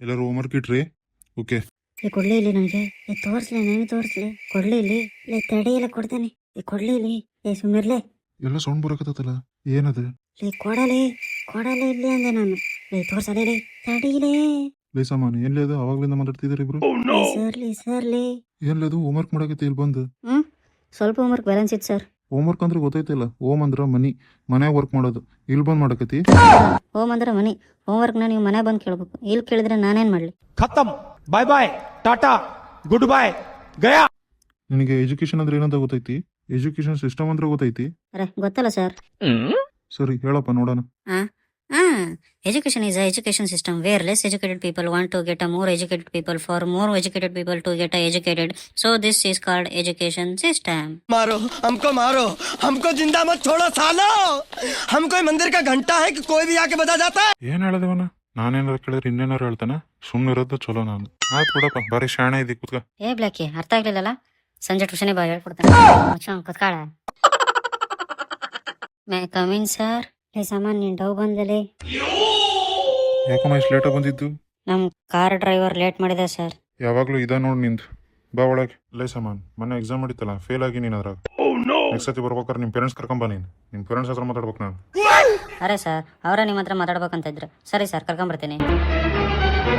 ಎಲ್ಲರೂ homework ಇಟ್ರಿ. Okay ಏ ಕೊಡ್ಲಿ ಇಲ್ಲಿ ನನಗೆ ಏ ತೋರಿಸ್ಲಿ ನನಗೆ ತೋರಿಸ್ಲಿ. ಕೊಡ್ಲಿ ಇಲ್ಲಿ. ಲೇ ತಡಿ ಎಲ್ಲ ಕೊಡ್ತೇನೆ. ಏ ಕೊಡ್ಲಿ ಇಲ್ಲಿ. ಏ ಸುಮ್ಮಿರ್ಲೆ ಎಲ್ಲ ಸೌಂಡ್ ಬರಕತ್ತಲ್ಲ ಏನದು? ಲೇ ಕೊಡಲಿ ಕೊಡಲಿ ಇಲ್ಲಿ ಅಂದೆ ನಾನು. ಲೇ ತೋರ್ಸಲೇ ಲೇ ತಡೀಲೇ. ಲೇ ಸಾಮಾನು ಏನ್ಲೇ ಅದು? ಅವಾಗ್ಲಿಂದ ಮಾತಾಡ್ತಿದಾರೆ ಇಬ್ರು? ಲೇ ಸರ್ಲಿ ಸರ್ಲಿ. ಏನ್ಲೇ ಅದು? ಹೋಮ್ವರ್ಕ್ ಮಾಡಕತ್ತಿ ಇಲ್ಲಿ ಬಂದು. ಹ್ಮ್? ಸ್ವಲ್ಪ ಹೋಮ್ವರ್ಕ್ ಬ್ಯಾಲೆನ್ಸ್ ಇತ್ತು ಸರ್ ಹೋಮ್ ವರ್ಕ್ ಅಂದ್ರೆ ಗೊತ್ತೈತಿಲ್ಲ. ಓಮ್ ಅಂದ್ರ ಮನಿ. ಮನ್ಯಾಗ ವರ್ಕ್ ಮಾಡೋದು. ಇಲ್ಲಿ ಬಂದ್ ಮಾಡಕತಿ ಹೋಮ್ ಅಂದ್ರ ಮನಿ. ಹೋಮ್ ವರ್ಕ್ ನೀವು ಮನೆ ಬಂದ್ ಕೇಳ್ಬೇಕು. ಇಲ್ಲಿ ಕೇಳಿದ್ರೆ ನಾನೇನ್ ಮಾಡ್ಲಿ? ಖತಮ್. ಬಾಯ್ ಬಾಯ್ ಟಾಟಾ ಗುಡ್ ಬಾಯ್ ಗಯಾ. ನಿನಗೆ ಎಜುಕೇಶನ್ ಅಂದ್ರೆ ಏನಂತ ಗೊತ್ತೈತಿ? ಎಜುಕೇಶನ್ ಸಿಸ್ಟಮ್ ಅಂದ್ರೆ ಗೊತ್ತೈತಿ? ಅರೆ ಗೊತ್ತಲ್ಲ ಸರ್ ಸರಿ ಹೇಳಪ್ಪ ನೋಡೋಣ. education is a education system where less educated people want to get a more educated people for more educated people to get a educated. So this is called education system. मारो हमको मारो हमको जिंदा मत छोड़ो सालो हम कोई मंदिर का घंटा है कि कोई भी आके बजा जाता है ಏನ್ ಹೇಳದವನ ನಾನೇನಾರ ಕೇಳಿದ್ರೆ ಇನ್ನೇನಾರು ಹೇಳ್ತಾನ ಸುಮ್ಮನೆ ಇರೋದು ಚಲೋ ನಾನು ಆಯ್ತು ಬಿಡಪ್ಪ ಬಾರಿ ಶಾಣ ಇದ್ದಿ ಕುತ್ಕ ಏ ಬ್ಲಾಕಿ ಅರ್ಥ ಆಗ್ಲಿಲ್ಲಲ್ಲ ಸಂಜೆ ಟ್ಯೂಷನ್ ಬಾ ಹೇಳ್ಕೊಡ್ತಾನೆ ಮಚ್ಚ ಕುತ್ಕಾಳ ಮೇ ಕಮಿನ್ ಸರ್ ಲೇ ಸಾಮಾನ್ ನಿನ್ ಡವ್ ಬಂದಲೆ. ಯಾಕಮ್ಮ ಇಷ್ಟು ಲೇಟಾಗಿ ಬಂದಿದ್ದು? ನಮ್ ಕಾರ್ ಡ್ರೈವರ್ ಲೇಟ್ ಮಾಡಿದ ಸರ್ ಯಾವಾಗಲೂ ಇದ ನೋಡ್ ನಿಂದು. ಬಾ ಒಳಗೆ. ಲೇ ಸಾಮಾನ್ ಮೊನ್ನೆ ಎಕ್ಸಾಮ್ ಮಾಡಿತ್ತಲ್ಲ ಫೇಲ್ ಆಗಿ ನೀನ್ ಅದ್ರಾಗ. ನೆಕ್ಸ್ಟ್ ಸತಿ ಬರ್ಬೇಕಾದ್ರೆ ನಿಮ್ಮ ಪೇರೆಂಟ್ಸ್ ಕರ್ಕೊಂಬ ನೀನ್. ನಿಮ್ ಪೇರೆಂಟ್ಸ್ ಹತ್ರ ಮಾತಾಡ್ಬೇಕು ನಾನು. ಅರೆ ಸರ್ ಅವರ ನಿಮ್ಮ ಹತ್ರ ಮಾತಾಡ್ಬೇಕಂತ ಇದ್ರು. ಸರಿ ಸರ್ ಕರ್ಕೊಂಬರ್ತೀನಿ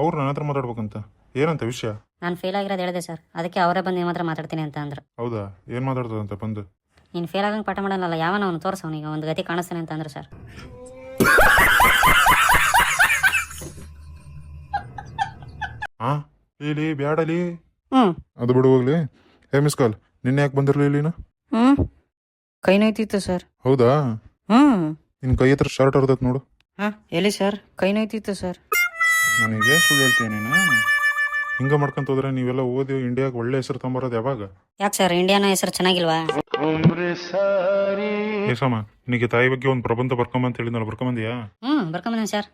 ಅವ್ರು ನನ್ನ ಹತ್ರ ಮಾತಾಡ್ಬೇಕಂತ? ಏನಂತ ವಿಷಯ? ನಾನು ಫೇಲ್ ಆಗಿರೋದು ಹೇಳಿದೆ ಸರ್ ಅದಕ್ಕೆ ಅವರೇ ಬಂದು ನಿಮ್ಮ ಹತ್ರ ಮಾತಾಡ್ತೀನಿ ಅಂತ ಅಂದ್ರು. ಹೌದಾ? ಏನ್ ಮಾತಾಡ್ತದಂತ ಬಂದು? ನೀನು ಫೇಲ್ ಆಗಂಗೆ ಪಾಠ ಮಾಡಲ್ಲ ಯಾವನ ಅವನು ತೋರಿಸ ಅವನಿಗೆ ಒಂದು ಗತಿ ಕಾಣಿಸ್ತಾನೆ ಅಂತ ಅಂದ್ರೆ ಸರ್ ಹಾ ಲೀಲಿ ಬ್ಯಾಡಲಿ. ಹ್ಞೂ ಅದು ಬಿಡು ಹೋಗ್ಲಿ. ಹೇ ಮಿಸ್ ಕಾಲ್ ನಿನ್ನೆ ಯಾಕೆ ಬಂದಿರಲಿ ಇಲ್ಲಿನ? ಹ್ಞೂ ಕೈ ನೋಯ್ತಿತ್ತು ಸರ್ ಹೌದಾ? ಹ್ಞೂ ನಿನ್ ಕೈ ಹತ್ರ ಶರ್ಟ್ ಹರ್ದತ್ ನೋಡು. ಹಾಂ ಎಲ್ಲಿ ಸರ್ ಕೈ ನೋಯ್ತಿತ್ತು ಸರ್ ನನಗೆ ಸುಳ್ಳು ಹೇಳ್ತೀಯ ನೀನು? ಹಿಂಗ ಮಾಡ್ಕೊಂತ ಹೋದ್ರೆ ನೀವೆಲ್ಲ ಓದಿ ಇಂಡಿಯಾಗೆ ಒಳ್ಳೆ ಹೆಸರು ತಂಬರೋದು ಯಾವಾಗ? ಯಾಕೆ ಸರ್ ಇಂಡಿಯಾನ ಹೆಸರು ಚೆನ್ನಾಗಿಲ್ವಾ? ಏ ಸಮ ನಿನಗೆ ತಾಯಿ ಬಗ್ಗೆ ಒಂದು ಪ್ರಬಂಧ ಬರ್ಕೊಂಬ ಅಂತ ಹೇಳಿದ್ನಲ್ಲ ಬರ್ಕೊಂಬಂದಿಯಾ? ಹ್ಮ್ ಬರ್ಕೊಂಬಂದಿನಿ ಸರ್.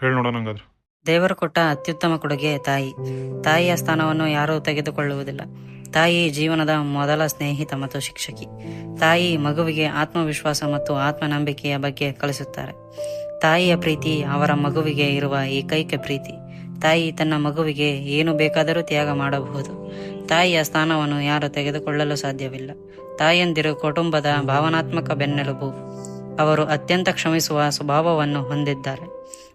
ಹೇಳಿ ನೋಡೋಣ ಹಂಗಾದ್ರೆ. ದೇವರು ಕೊಟ್ಟ ಅತ್ಯುತ್ತಮ ಕೊಡುಗೆ ತಾಯಿ. ತಾಯಿಯ ಸ್ಥಾನವನ್ನು ಯಾರೂ ತೆಗೆದುಕೊಳ್ಳುವುದಿಲ್ಲ. ತಾಯಿ ಜೀವನದ ಮೊದಲ ಸ್ನೇಹಿತ ಮತ್ತು ಶಿಕ್ಷಕಿ. ತಾಯಿ ಮಗುವಿಗೆ ಆತ್ಮವಿಶ್ವಾಸ ಮತ್ತು ಆತ್ಮನಂಬಿಕೆಯ ಬಗ್ಗೆ ಕಲಿಸುತ್ತಾರೆ. ತಾಯಿಯ ಪ್ರೀತಿ ಅವರ ಮಗುವಿಗೆ ಇರುವ ಏಕೈಕ ಪ್ರೀತಿ. ತಾಯಿ ತನ್ನ ಮಗುವಿಗೆ ಏನು ಬೇಕಾದರೂ ತ್ಯಾಗ ಮಾಡಬಹುದು. ತಾಯಿಯ ಸ್ಥಾನವನ್ನು ಯಾರು ತೆಗೆದುಕೊಳ್ಳಲು ಸಾಧ್ಯವಿಲ್ಲ. ತಾಯಂದಿರು ಕುಟುಂಬದ ಭಾವನಾತ್ಮಕ ಬೆನ್ನೆಲುಬು. ಅವರು ಅತ್ಯಂತ ಕ್ಷಮಿಸುವ ಸ್ವಭಾವವನ್ನು ಹೊಂದಿದ್ದಾರೆ.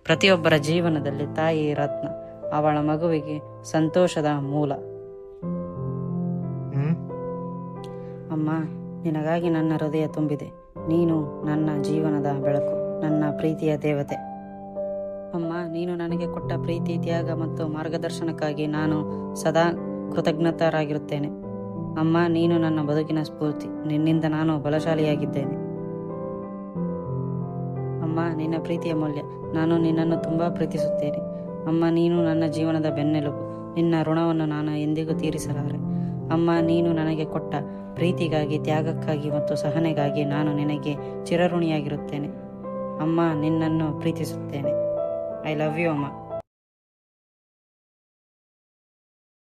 ಪ್ರತಿಯೊಬ್ಬರ ಜೀವನದಲ್ಲಿ ತಾಯಿ ರತ್ನ ಅವಳ ಮಗುವಿಗೆ ಸಂತೋಷದ ಮೂಲ. ಅಮ್ಮ ನಿನಗಾಗಿ ನನ್ನ ಹೃದಯ ತುಂಬಿದೆ. ನೀನು ನನ್ನ ಜೀವನದ ಬೆಳಕು ನನ್ನ ಪ್ರೀತಿಯ ದೇವತೆ. ಅಮ್ಮ, ನೀನು ನನಗೆ ಕೊಟ್ಟ ಪ್ರೀತಿ, ತ್ಯಾಗ ಮತ್ತು ಮಾರ್ಗದರ್ಶನಕ್ಕಾಗಿ ನಾನು ಸದಾ ಕೃತಜ್ಞತರಾಗಿರುತ್ತೇನೆ. ಅಮ್ಮ, ನೀನು ನನ್ನ ಬದುಕಿನ ಸ್ಫೂರ್ತಿ. ನಿನ್ನಿಂದ ನಾನು ಬಲಶಾಲಿಯಾಗಿದ್ದೇನೆ. ಅಮ್ಮ, ನಿನ್ನ ಪ್ರೀತಿಯ ಮೌಲ್ಯ. ನಾನು ನಿನ್ನನ್ನು ತುಂಬ ಪ್ರೀತಿಸುತ್ತೇನೆ. ಅಮ್ಮ, ನೀನು ನನ್ನ ಜೀವನದ ಬೆನ್ನೆಲುಬು. ನಿನ್ನ ಋಣವನ್ನು ನಾನು ಎಂದಿಗೂ ತೀರಿಸಲಾರೆ. ಅಮ್ಮ, ನೀನು ನನಗೆ ಕೊಟ್ಟ ಪ್ರೀತಿಗಾಗಿ, ತ್ಯಾಗಕ್ಕಾಗಿ ಮತ್ತು ಸಹನೆಗಾಗಿ ನಾನು ನಿನಗೆ ಚಿರಋಣಿಯಾಗಿರುತ್ತೇನೆ. ಅಮ್ಮ, ನಿನ್ನನ್ನು ಪ್ರೀತಿಸುತ್ತೇನೆ. I love you, Oma.